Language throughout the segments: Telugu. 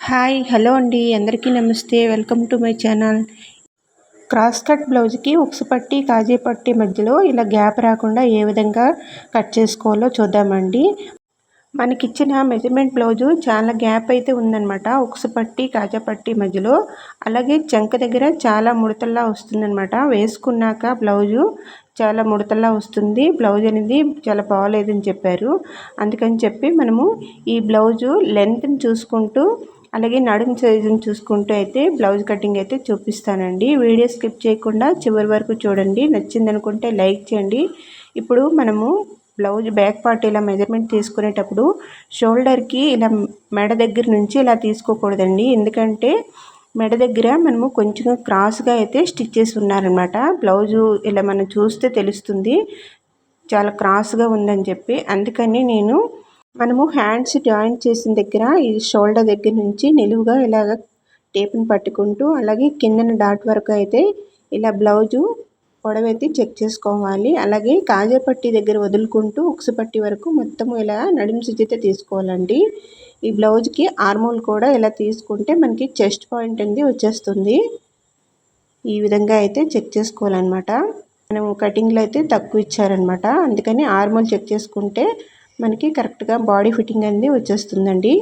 హాయ్ హలో అండి. అందరికీ నమస్తే. Welcome to my channel. Cross cut బ్లౌజ్కి ఉక్సు పట్టి కాజీ పట్టి మధ్యలో ఇలా గ్యాప్ రాకుండా ఏ విధంగా కట్ చేసుకోవాలో చూద్దామండి. మనకిచ్చిన మెజర్మెంట్ బ్లౌజు చాలా గ్యాప్ అయితే ఉందన్నమాట. ఉక్సు పట్టి కాజా పట్టి మధ్యలో. అలాగే చంక దగ్గర చాలా ముడతల్లా వస్తుందన్నమాట. వేసుకున్నాక బ్లౌజు చాలా ముడతల్లా వస్తుంది. బ్లౌజ్ అనేది చాలా బాగాలేదని చెప్పారు. అందుకని చెప్పి మనము ఈ బ్లౌజు లెంత్ని చూసుకుంటూ అలాగే నడుము సైజుని చూసుకుంటూ అయితే బ్లౌజ్ కటింగ్ అయితే చూపిస్తానండి. వీడియో స్కిప్ చేయకుండా చివరి వరకు చూడండి. నచ్చిందనుకుంటే లైక్ చేయండి. ఇప్పుడు మనము బ్లౌజ్ బ్యాక్ పార్ట్ ఇలా మెజర్మెంట్ తీసుకునేటప్పుడు షోల్డర్కి ఇలా మెడ దగ్గర నుంచి ఇలా తీసుకోకూడదండి. ఎందుకంటే మెడ దగ్గర మనము కొంచెం క్రాస్గా అయితే స్టిచ్ చేసి ఉన్నారనమాట బ్లౌజు ఇలా మనం చూస్తే తెలుస్తుంది. చాలా క్రాస్గా ఉందని చెప్పి. అందుకని నేను మనము హ్యాండ్స్ జాయింట్ చేసిన దగ్గర ఈ షోల్డర్ దగ్గర నుంచి నిలువుగా ఇలాగ టేప్ని పట్టుకుంటూ అలాగే కిందన డాట్ వరకు అయితే ఇలా బ్లౌజు పొడవైతే చెక్ చేసుకోవాలి. అలాగే కాజాపట్టి దగ్గర వదులుకుంటూ ఉక్సుపట్టి వరకు మొత్తము ఇలా నడుము అయితే తీసుకోవాలండి. ఈ బ్లౌజ్కి ఆర్మోల్ కూడా ఇలా తీసుకుంటే మనకి చెస్ట్ పాయింట్ అనేది వచ్చేస్తుంది. ఈ విధంగా అయితే చెక్ చేసుకోవాలన్నమాట. మనం కటింగ్లో అయితే తక్కువ ఇచ్చారనమాట అందుకని ఆర్మోల్ చెక్ చేసుకుంటే మనకి కరెక్ట్గా బాడీ ఫిట్టింగ్ అనేది వచ్చేస్తుందండి.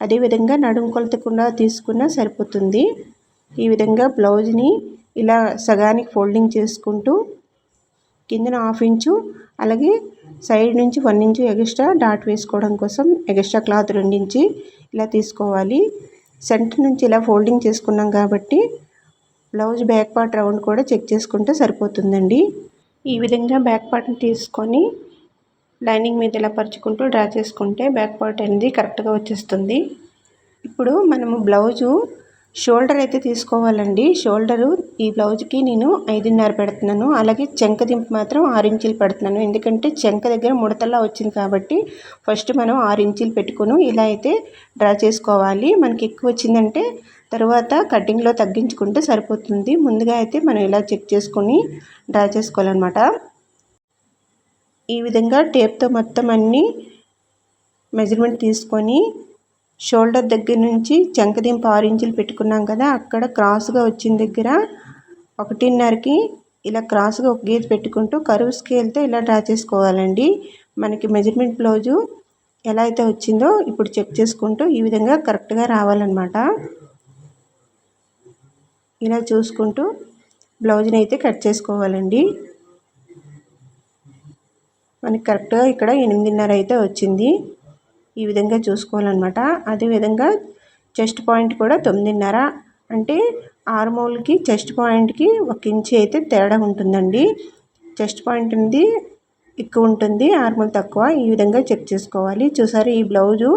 అదేవిధంగా నడుము కొలతకుండా తీసుకున్నా సరిపోతుంది. ఈ విధంగా బ్లౌజ్ని ఇలా సగానికి ఫోల్డింగ్ చేసుకుంటూ కిందన హాఫ్ ఇంచు అలాగే సైడ్ నుంచి వన్ ఇంచు ఎక్స్ట్రా డాట్ వేసుకోవడం కోసం ఎక్స్ట్రా క్లాత్ రెండించి ఇలా తీసుకోవాలి. సెంటర్ నుంచి ఇలా ఫోల్డింగ్ చేసుకున్నాం కాబట్టి బ్లౌజ్ బ్యాక్ పార్ట్ రౌండ్ కూడా చెక్ చేసుకుంటే సరిపోతుందండి. ఈ విధంగా బ్యాక్ పార్ట్ని తీసుకొని లైనింగ్ మీద ఇలా పరుచుకుంటూ డ్రా చేసుకుంటే బ్యాక్ పార్ట్ అనేది కరెక్ట్గా వచ్చేస్తుంది. ఇప్పుడు మనము బ్లౌజు షోల్డర్ అయితే తీసుకోవాలండి. షోల్డరు ఈ బ్లౌజ్కి నేను ఐదున్నర పెడుతున్నాను. అలాగే చెంక దింపు మాత్రం ఆరు ఇంచులు పెడుతున్నాను. ఎందుకంటే చెంక దగ్గర ముడతల్లా వచ్చింది కాబట్టి ఫస్ట్ మనం ఆరు ఇంచులు పెట్టుకుని ఇలా అయితే డ్రా చేసుకోవాలి. మనకి ఎక్కువ వచ్చిందంటే తర్వాత కటింగ్లో తగ్గించుకుంటే సరిపోతుంది. ముందుగా అయితే మనం ఇలా చెక్ చేసుకొని డ్రా చేసుకోవాలన్నమాట. ఈ విధంగా టేప్తో మొత్తం అన్నీ మెజర్మెంట్ తీసుకొని షోల్డర్ దగ్గర నుంచి చంకదింపు ఆరు ఇంచులు పెట్టుకున్నాం కదా అక్కడ క్రాస్గా వచ్చిన దగ్గర ఒకటిన్నరకి ఇలా క్రాస్గా ఒక గీత పెట్టుకుంటూ కరువు స్కేల్తో ఇలా డ్రా చేసుకోవాలండి. మనకి మెజర్మెంట్ బ్లౌజు ఎలా అయితే వచ్చిందో ఇప్పుడు చెక్ చేసుకుంటూ ఈ విధంగా కరెక్ట్గా రావాలన్నమాట. ఇలా చూసుకుంటూ బ్లౌజ్ని అయితే కట్ చేసుకోవాలండి. మనకి కరెక్ట్గా ఇక్కడ ఎనిమిదిన్నర అయితే వచ్చింది. ఈ విధంగా చూసుకోవాలన్నమాట. అదేవిధంగా చెస్ట్ పాయింట్ కూడా తొమ్మిదిన్నర అంటే ఆర్మోల్కి చెస్ట్ పాయింట్కి ఒక ఇంచి అయితే తేడా ఉంటుందండి. చెస్ట్ పాయింట్ ఉంది ఎక్కువ ఉంటుంది ఆర్మల్ తక్కువ. ఈ విధంగా చెక్ చేసుకోవాలి. చూసారు ఈ బ్లౌజు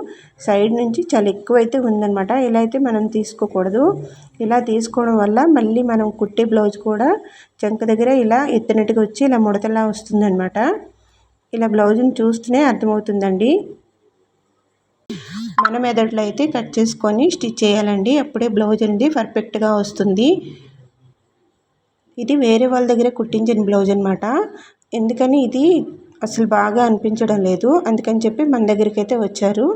సైడ్ నుంచి చాలా ఎక్కువ అయితే ఉందన్నమాట. ఇలా అయితే మనం తీసుకోకూడదు. ఇలా తీసుకోవడం వల్ల మళ్ళీ మనం కుట్టే బ్లౌజ్ కూడా చంక దగ్గర ఇలా ఎత్తినట్టుగా వచ్చి ఇలా ముడతలా వస్తుందన్నమాట. ఇలా బ్లౌజ్ని చూస్తేనే అర్థమవుతుందండి. మన మెదడులో అయితే కట్ చేసుకొని స్టిచ్ చేయాలండి. అప్పుడే బ్లౌజ్ అనేది పర్ఫెక్ట్గా వస్తుంది. ఇది వేరే వాళ్ళ దగ్గర కుట్టించిన బ్లౌజ్ అనమాట ఎందుకని ఇది అసలు బాగా అనిపించడం లేదు. అందుకని చెప్పి మన దగ్గరికి అయితే వచ్చారు.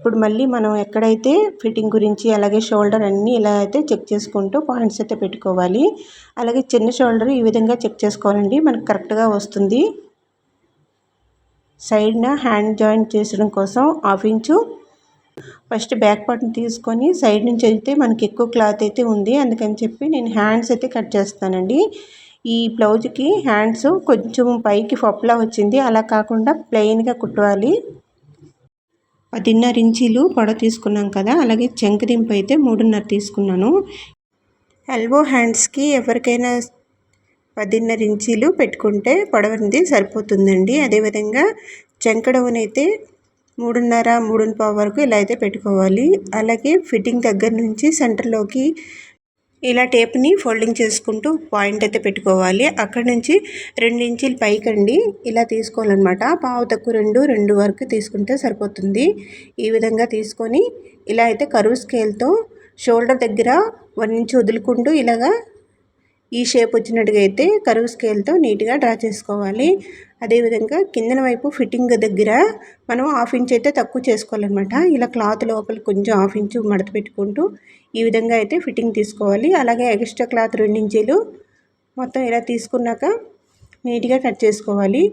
ఇప్పుడు మళ్ళీ మనం ఎక్కడైతే ఫిట్టింగ్ గురించి అలాగే షోల్డర్ అన్నీ ఇలా అయితే చెక్ చేసుకుంటూ పాయింట్స్ అయితే పెట్టుకోవాలి. అలాగే చిన్న షోల్డర్ ఈ విధంగా చెక్ చేసుకోవాలండి. మనకు కరెక్ట్గా వస్తుంది. సైడ్న హ్యాండ్ జాయింట్ చేసడం కోసం హాఫ్ ఇంచు. ఫస్ట్ బ్యాక్ పార్ట్ని తీసుకొని సైడ్ నుంచి అయితే మనకి ఎక్కువ క్లాత్ అయితే ఉంది. అందుకని చెప్పి నేను హ్యాండ్స్ అయితే కట్ చేస్తానండి. ఈ బ్లౌజ్కి హ్యాండ్స్ కొంచెం పైకి ఫప్లా వచ్చింది. అలా కాకుండా ప్లెయిన్గా కుట్టాలి. పదిన్నర ఇంచీలు పొడ తీసుకున్నాం కదా అలాగే చెంకదింపు అయితే మూడున్నర తీసుకున్నాను. ఎల్బో హ్యాండ్స్కి ఎవరికైనా పదిన్నర ఇంచీలు పెట్టుకుంటే పొడవనిది సరిపోతుందండి. అదేవిధంగా చెంకడవనైతే మూడున్నర మూడున్న పావు వరకు ఇలా అయితే పెట్టుకోవాలి. అలాగే ఫిట్టింగ్ దగ్గర నుంచి సెంటర్లోకి ఇలా టేప్ని ఫోల్డింగ్ చేసుకుంటూ పాయింట్ అయితే పెట్టుకోవాలి. అక్కడ నుంచి రెండు ఇంచులు పైకండి. ఇలా తీసుకోవాలన్నమాట. పావు తక్కువ రెండు రెండు వరకు తీసుకుంటే సరిపోతుంది. ఈ విధంగా తీసుకొని ఇలా అయితే కరువు స్కేల్తో షోల్డర్ దగ్గర వన్ ఇంచ్ వదులుకుంటూ ఇలాగా ఈ షేప్ వచ్చినట్టుగా అయితే కరువు స్కేల్తో నీట్గా డ్రా చేసుకోవాలి. అదేవిధంగా కిందన వైపు ఫిట్టింగ్ దగ్గర మనం హాఫ్ ఇంచ్ అయితే తక్కువ చేసుకోవాలన్నమాట. ఇలా క్లాత్ లోపల కొంచెం హాఫ్ ఇంచు మడత పెట్టుకుంటూ ఈ విధంగా అయితే ఫిట్టింగ్ తీసుకోవాలి. అలాగే ఎక్స్ట్రా క్లాత్ రెండించీలు మొత్తం ఇలా తీసుకున్నాక నీట్గా కట్ చేసుకోవాలి.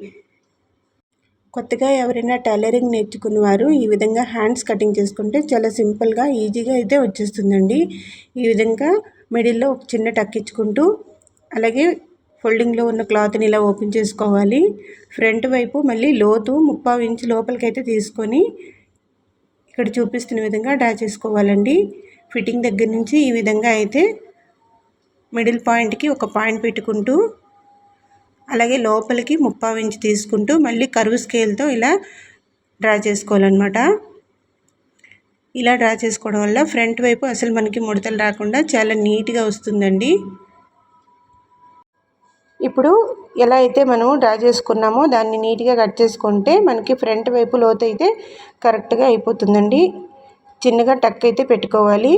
కొత్తగా ఎవరైనా టైలరింగ్ నేర్చుకున్నవారు ఈ విధంగా హ్యాండ్స్ కటింగ్ చేసుకుంటే చాలా సింపుల్గా ఈజీగా అయితే వచ్చేస్తుందండి. ఈ విధంగా మిడిల్లో ఒక చిన్న టక్ ఇచ్చుకుంటూ అలాగే ఫోల్డింగ్లో ఉన్న క్లాత్ని ఇలా ఓపెన్ చేసుకోవాలి. ఫ్రంట్ వైపు మళ్ళీ లోతు ముప్పావు ఇంచు లోపలికైతే తీసుకొని ఇక్కడ చూపిస్తున్న విధంగా డ్రా చేసుకోవాలండి. ఫిట్టింగ్ దగ్గర నుంచి ఈ విధంగా అయితే మిడిల్ పాయింట్కి ఒక పాయింట్ పెట్టుకుంటూ అలాగే లోపలికి ముప్పావు ఇంచ్ తీసుకుంటూ మళ్ళీ కరువు స్కేల్తో ఇలా డ్రా చేసుకోవాలన్నమాట. ఇలా డ్రా చేసుకోవడం వల్ల ఫ్రంట్ వైపు అసలు మనకి ముడతలు రాకుండా చాలా నీట్గా వస్తుందండి. ఇప్పుడు ఎలా అయితే మనం డ్రా చేసుకున్నామో దాన్ని నీట్గా కట్ చేసుకుంటే మనకి ఫ్రంట్ వైపు లోతు అయితే కరెక్ట్గా అయిపోతుందండి. చిన్నగా టక్ అయితే పెట్టుకోవాలి.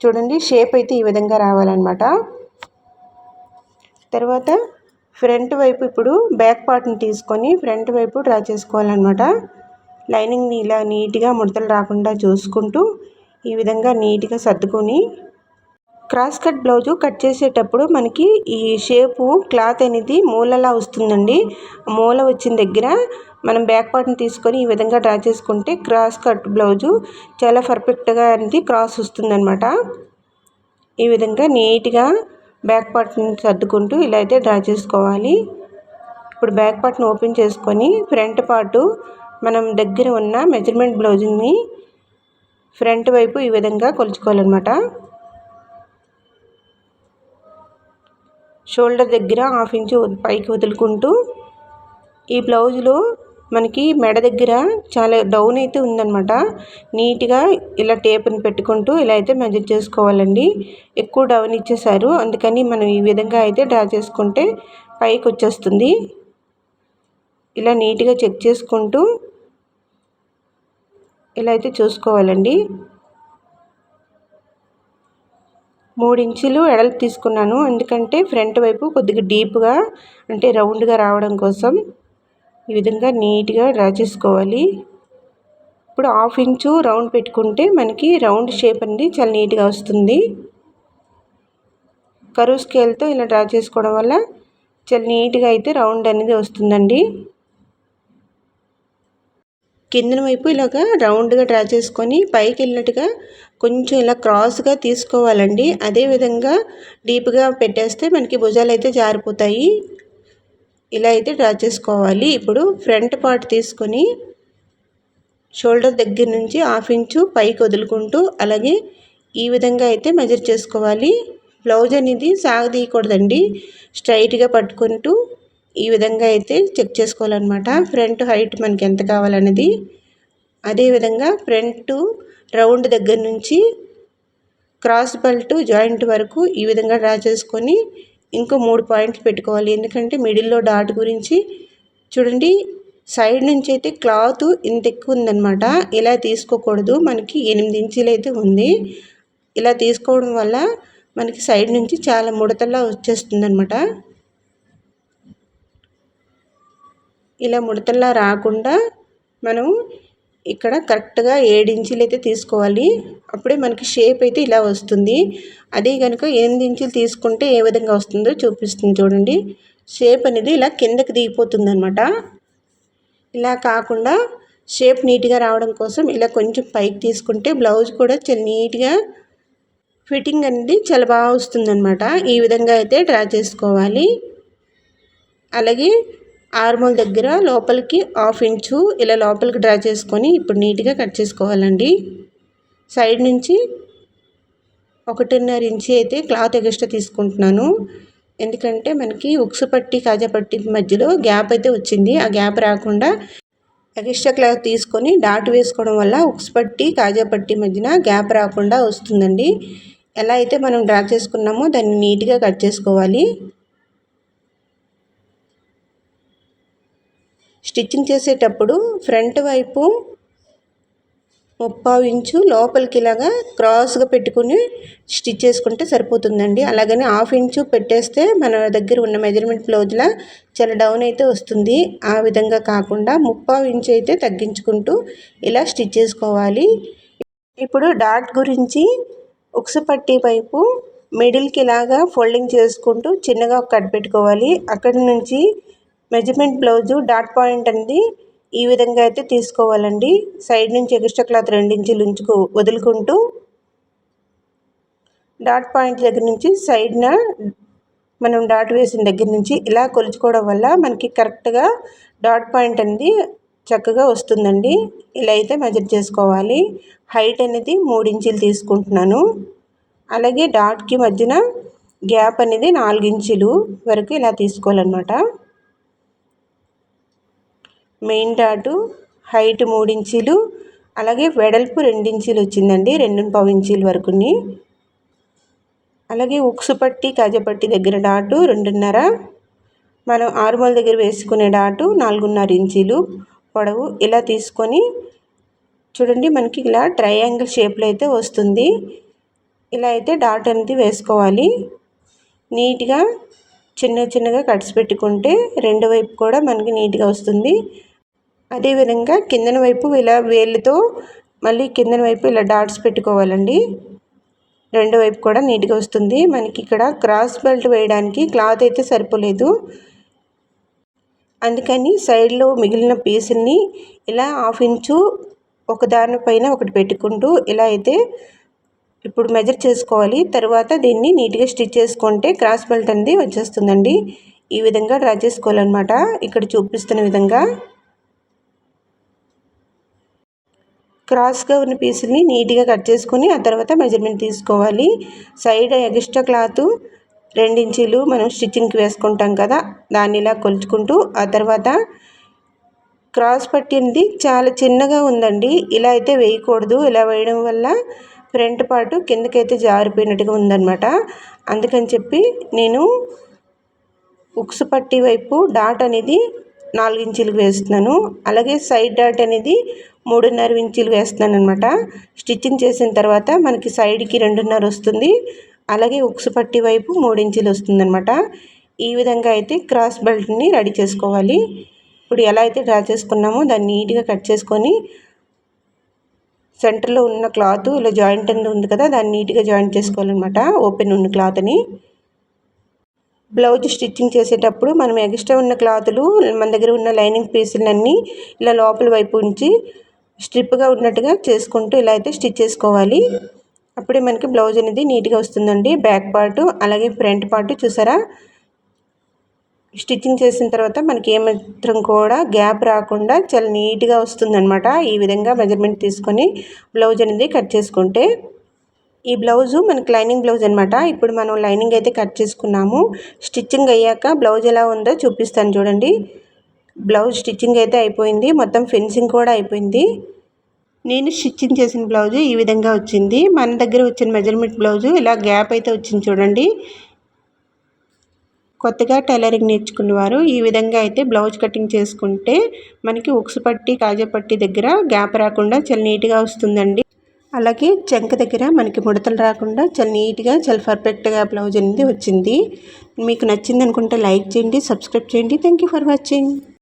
చూడండి షేప్ అయితే ఈ విధంగా రావాలన్నమాట. తర్వాత ఫ్రంట్ వైపు ఇప్పుడు బ్యాక్ పార్ట్ని తీసుకొని ఫ్రంట్ వైపు డ్రా చేసుకోవాలన్నమాట. లైనింగ్ని ఇలా నీట్గా ముడతలు రాకుండా చూసుకుంటూ ఈ విధంగా నీట్గా సర్దుకొని క్రాస్ కట్ బ్లౌజు కట్ చేసేటప్పుడు మనకి ఈ షేపు క్లాత్ అనేది మూలలా వస్తుందండి. మూల వచ్చిన దగ్గర మనం బ్యాక్ పార్ట్ని తీసుకొని ఈ విధంగా డ్రా చేసుకుంటే క్రాస్ కట్ బ్లౌజు చాలా పర్ఫెక్ట్గా అనేది క్రాస్ వస్తుందన్నమాట. ఈ విధంగా నీట్గా బ్యాక్ పార్ట్ని సర్దుకుంటూ ఇలా అయితే డ్రా చేసుకోవాలి. ఇప్పుడు బ్యాక్ పార్ట్ని ఓపెన్ చేసుకొని ఫ్రంట్ పార్టు మనం దగ్గర ఉన్న మెజర్మెంట్ బ్లౌజ్ని ఫ్రంట్ వైపు ఈ విధంగా కొలుచుకోవాలన్నమాట. షోల్డర్ దగ్గర హాఫ్ ఇంచు పైకి వదులుకుంటూ ఈ బ్లౌజ్లో మనకి మెడ దగ్గర చాలా డౌన్ అయితే ఉందన్నమాట. నీట్గా ఇలా టేప్ని పెట్టుకుంటూ ఇలా అయితే మెజర్ చేసుకోవాలండి. ఎక్కువ డౌన్ ఇచ్చేసారు అందుకని మనం ఈ విధంగా అయితే డ్రా చేసుకుంటే పైకి వచ్చేస్తుంది. ఇలా నీట్గా చెక్ చేసుకుంటూ ఇలా అయితే చూసుకోవాలండి. ఇంచులు ఎడల్పు తీసుకున్నాను. ఎందుకంటే ఫ్రంట్ వైపు కొద్దిగా డీప్గా అంటే రౌండ్గా రావడం కోసం ఈ విధంగా నీట్గా డ్రా చేసుకోవాలి. ఇప్పుడు హాఫ్ ఇంచు రౌండ్ పెట్టుకుంటే మనకి రౌండ్ షేప్ అనేది చాలా నీట్గా వస్తుంది. కరువు స్కేల్తో ఇలా డ్రా చేసుకోవడం వల్ల చాలా నీట్గా అయితే రౌండ్ అనేది వస్తుందండి. కిందన వైపు ఇలాగా రౌండ్గా డ్రా చేసుకొని పైకి వెళ్ళినట్టుగా కొంచెం ఇలా క్రాస్గా తీసుకోవాలండి. అదేవిధంగా డీప్గా పెట్టేస్తే మనకి భుజాలు అయితే జారిపోతాయి. ఇలా అయితే డ్రా చేసుకోవాలి. ఇప్పుడు ఫ్రంట్ పార్ట్ తీసుకొని షోల్డర్ దగ్గర నుంచి హాఫ్ ఇంచు పైకి వదులుకుంటూ అలాగే ఈ విధంగా అయితే మెజర్ చేసుకోవాలి. బ్లౌజ్ అనేది సాగదీయకూడదండి. స్ట్రైట్గా పట్టుకుంటూ ఈ విధంగా అయితే చెక్ చేసుకోవాలన్నమాట. ఫ్రంట్ హైట్ మనకి ఎంత కావాలనేది అదేవిధంగా ఫ్రంట్ రౌండ్ దగ్గర నుంచి క్రాస్ బెల్ట్ జాయింట్ వరకు ఈ విధంగా డ్రా చేసుకొని ఇంకో మూడు పాయింట్లు పెట్టుకోవాలి. ఎందుకంటే మిడిల్లో డాట్ గురించి చూడండి సైడ్ నుంచి అయితే క్లాత్ ఇంత ఎక్కువ ఉందన్నమాట. ఇలా తీసుకోకూడదు. మనకి ఎనిమిది ఇంచులు అయితే ఉంది. ఇలా తీసుకోవడం వల్ల మనకి సైడ్ నుంచి చాలా ముడతలా వచ్చేస్తుంది అనమాట ఇలా ముడతల్లా రాకుండా మనం ఇక్కడ కరెక్ట్గా ఇంచులు అయితే తీసుకోవాలి. అప్పుడే మనకి షేప్ అయితే ఇలా వస్తుంది. అదే కనుక ఎనిమిది ఇంచులు తీసుకుంటే ఏ విధంగా వస్తుందో చూపిస్తుంది చూడండి. షేప్ అనేది ఇలా కిందకి దిగిపోతుంది అనమాట ఇలా కాకుండా షేప్ నీట్గా రావడం కోసం ఇలా కొంచెం పైకి తీసుకుంటే బ్లౌజ్ కూడా చాలా నీట్గా ఫిట్టింగ్ అనేది చాలా బాగా వస్తుందన్నమాట. ఈ విధంగా అయితే డ్రా చేసుకోవాలి. అలాగే ఆర్మోల్ దగ్గర లోపలికి హాఫ్ ఇంచు ఇలా లోపలికి డ్రా చేసుకొని ఇప్పుడు నీట్గా కట్ చేసుకోవాలండి. సైడ్ నుంచి ఒకటిన్నర ఇంచి అయితే క్లాత్ ఎగస్ట్రా తీసుకుంటున్నాను. ఎందుకంటే మనకి ఉక్సు పట్టి కాజా పట్టి మధ్యలో గ్యాప్ అయితే వచ్చింది. ఆ గ్యాప్ రాకుండా ఎగస్ట్రా క్లాత్ తీసుకొని డాట్ వేసుకోవడం వల్ల ఉక్సు పట్టి కాజా పట్టి మధ్యన గ్యాప్ రాకుండా వస్తుందండి. ఎలా అయితే మనం డ్రా చేసుకున్నామో దాన్ని నీట్గా కట్ చేసుకోవాలి. స్టిచ్చింగ్ చేసేటప్పుడు ఫ్రంట్ వైపు ముప్పావు ఇంచు లోపలికి ఇలాగా క్రాస్గా పెట్టుకుని స్టిచ్ చేసుకుంటే సరిపోతుందండి. అలాగని హాఫ్ ఇంచు పెట్టేస్తే మన దగ్గర ఉన్న మెజర్మెంట్ బ్లౌజ్లా చాలా డౌన్ అయితే వస్తుంది. ఆ విధంగా కాకుండా ముప్పావు ఇంచు అయితే తగ్గించుకుంటూ ఇలా స్టిచ్ చేసుకోవాలి. ఇప్పుడు డాట్ గురించి ఉక్సు పట్టి వైపు మిడిల్కి ఇలాగా ఫోల్డింగ్ చేసుకుంటూ చిన్నగా కట్ పెట్టుకోవాలి. అక్కడి నుంచి మెజర్మెంట్ బ్లౌజు డాట్ పాయింట్ అనేది ఈ విధంగా అయితే తీసుకోవాలండి. సైడ్ నుంచి ఎక్స్ట్రా క్లాత్ రెండించులు ఉంచుకు వదులుకుంటూ డాట్ పాయింట్ దగ్గర నుంచి సైడ్న మనం డాట్ వేసిన దగ్గర నుంచి ఇలా కొలుచుకోవడం వల్ల మనకి కరెక్ట్గా డాట్ పాయింట్ అనేది చక్కగా వస్తుందండి. ఇలా అయితే మెజర్ చేసుకోవాలి. హైట్ అనేది మూడు ఇంచులు తీసుకుంటున్నాను. అలాగే డాట్కి మధ్యన గ్యాప్ అనేది నాలుగు ఇంచులు వరకు ఇలా తీసుకోవాలన్నమాట. మెయిన్ డాటు హైట్ మూడు ఇంచీలు అలాగే వెడల్పు ఇంచీలు వచ్చిందండి రెండు పావు ఇంచీల వరకుని. అలాగే ఉక్సు పట్టి కాజపట్టి దగ్గర డాటు రెండున్నర మనం ఆరుమల దగ్గర వేసుకునే డాటు నాలుగున్నర ఇంచీలు పొడవు. ఇలా తీసుకొని చూడండి మనకి ఇలా ట్రయాంగిల్ షేప్లో అయితే వస్తుంది. ఇలా అయితే డాట్ అనేది వేసుకోవాలి. నీట్గా చిన్న చిన్నగా కట్స్ పెట్టుకుంటే రెండు వైపు కూడా మనకి నీట్గా వస్తుంది. అదేవిధంగా కిందన వైపు ఇలా వేళ్ళతో మళ్ళీ కిందన వైపు ఇలా డాట్స్ పెట్టుకోవాలండి. రెండు వైపు కూడా నీట్గా వస్తుంది. మనకి ఇక్కడ క్రాస్ బెల్ట్ వేయడానికి క్లాత్ అయితే సరిపోలేదు. అందుకని సైడ్లో మిగిలిన పీస్ని ఇలా హాఫ్ ఇంచు ఒక దాని పైన ఒకటి పెట్టుకుంటూ ఇలా అయితే ఇప్పుడు మెజర్ చేసుకోవాలి. తర్వాత దీన్ని నీట్గా స్టిచ్ చేసుకుంటే క్రాస్ బెల్ట్ అనేది వచ్చేస్తుందండి. ఈ విధంగా డ్రా చేసుకోవాలన్నమాట. ఇక్కడ చూపిస్తున్న విధంగా. క్రాస్గా ఉన్న పీసుల్ని నీట్గా కట్ చేసుకొని ఆ తర్వాత మెజర్మెంట్ తీసుకోవాలి. సైడ్ ఎక్స్ట్రా క్లాత్ రెండించీలు మనం స్టిచ్చింగ్కి వేసుకుంటాం కదా దాన్ని ఇలా కొలుచుకుంటూ ఆ తర్వాత క్రాస్ పట్టింది చాలా చిన్నగా ఉందండి. ఇలా అయితే వేయకూడదు. ఇలా వేయడం వల్ల ఫ్రంట్ పార్ట్ కిందకైతే జారిపోయినట్టుగా ఉందన్నమాట. అందుకని చెప్పి నేను ఉక్స్ పట్టి వైపు డాట్ అనేది నాలుగు ఇంచులకు వేస్తున్నాను. అలాగే సైడ్ డాట్ అనేది మూడున్నర ఇంచులు వేస్తున్నాను అనమాట స్టిచ్చింగ్ చేసిన తర్వాత మనకి సైడ్కి రెండున్నర వస్తుంది. అలాగే ఉక్సు పట్టి వైపు మూడు ఇంచులు వస్తుంది అనమాట ఈ విధంగా అయితే క్రాస్ బెల్ట్ని రెడీ చేసుకోవాలి. ఇప్పుడు ఎలా అయితే డ్రా చేసుకున్నామో దాన్ని నీట్గా కట్ చేసుకొని సెంటర్లో ఉన్న క్లాత్ ఇలా జాయింట్ అనేది ఉంది కదా దాన్ని నీట్గా జాయింట్ చేసుకోవాలన్నమాట. ఓపెన్ ఉన్న క్లాత్ని. బ్లౌజ్ స్టిచ్చింగ్ చేసేటప్పుడు మనం ఎక్స్ట్రా ఉన్న క్లాతులు మన దగ్గర ఉన్న లైనింగ్ పీసులన్నీ ఇలా లోపల వైపు ఉంచి స్ట్రిప్గా ఉన్నట్టుగా చేసుకుంటూ ఇలా అయితే స్టిచ్ చేసుకోవాలి. అప్పుడే మనకి బ్లౌజ్ అనేది నీట్గా వస్తుందండి. బ్యాక్ పార్ట్ అలాగే ఫ్రంట్ పార్ట్ చూసారా? స్టిచ్చింగ్ చేసిన తర్వాత మనకి ఏమాత్రం కూడా గ్యాప్ రాకుండా చాలా నీట్గా వస్తుందన్నమాట. ఈ విధంగా మెజర్మెంట్ తీసుకొని బ్లౌజ్ అనేది కట్ చేసుకుంటే. ఈ బ్లౌజు మనకి లైనింగ్ బ్లౌజ్ అనమాట ఇప్పుడు మనం లైనింగ్ అయితే కట్ చేసుకున్నాము. స్టిచ్చింగ్ అయ్యాక బ్లౌజ్ ఎలా ఉందో చూపిస్తాను చూడండి. బ్లౌజ్ స్టిచ్చింగ్ అయితే అయిపోయింది. మొత్తం ఫినిషింగ్ కూడా అయిపోయింది. నేను స్టిచ్చింగ్ చేసిన బ్లౌజు ఈ విధంగా వచ్చింది. మన దగ్గర వచ్చిన మెజర్మెంట్ బ్లౌజు ఇలా గ్యాప్ అయితే వచ్చింది చూడండి. కొత్తగా టైలరింగ్ నేర్చుకునేవారు ఈ విధంగా అయితే బ్లౌజ్ కటింగ్ చేసుకుంటే మనకి ఉక్సు పట్టి కాజపట్టి దగ్గర గ్యాప్ రాకుండా చాలా నీట్గా వస్తుందండి. అలాగే చెంక దగ్గర మనకి ముడతలు రాకుండా చాలా నీట్గా చాలా పర్ఫెక్ట్గా బ్లౌజ్ అనేది వచ్చింది. మీకు నచ్చింది అనుకుంటే లైక్ చేయండి సబ్స్క్రైబ్ చేయండి. Thank you for watching.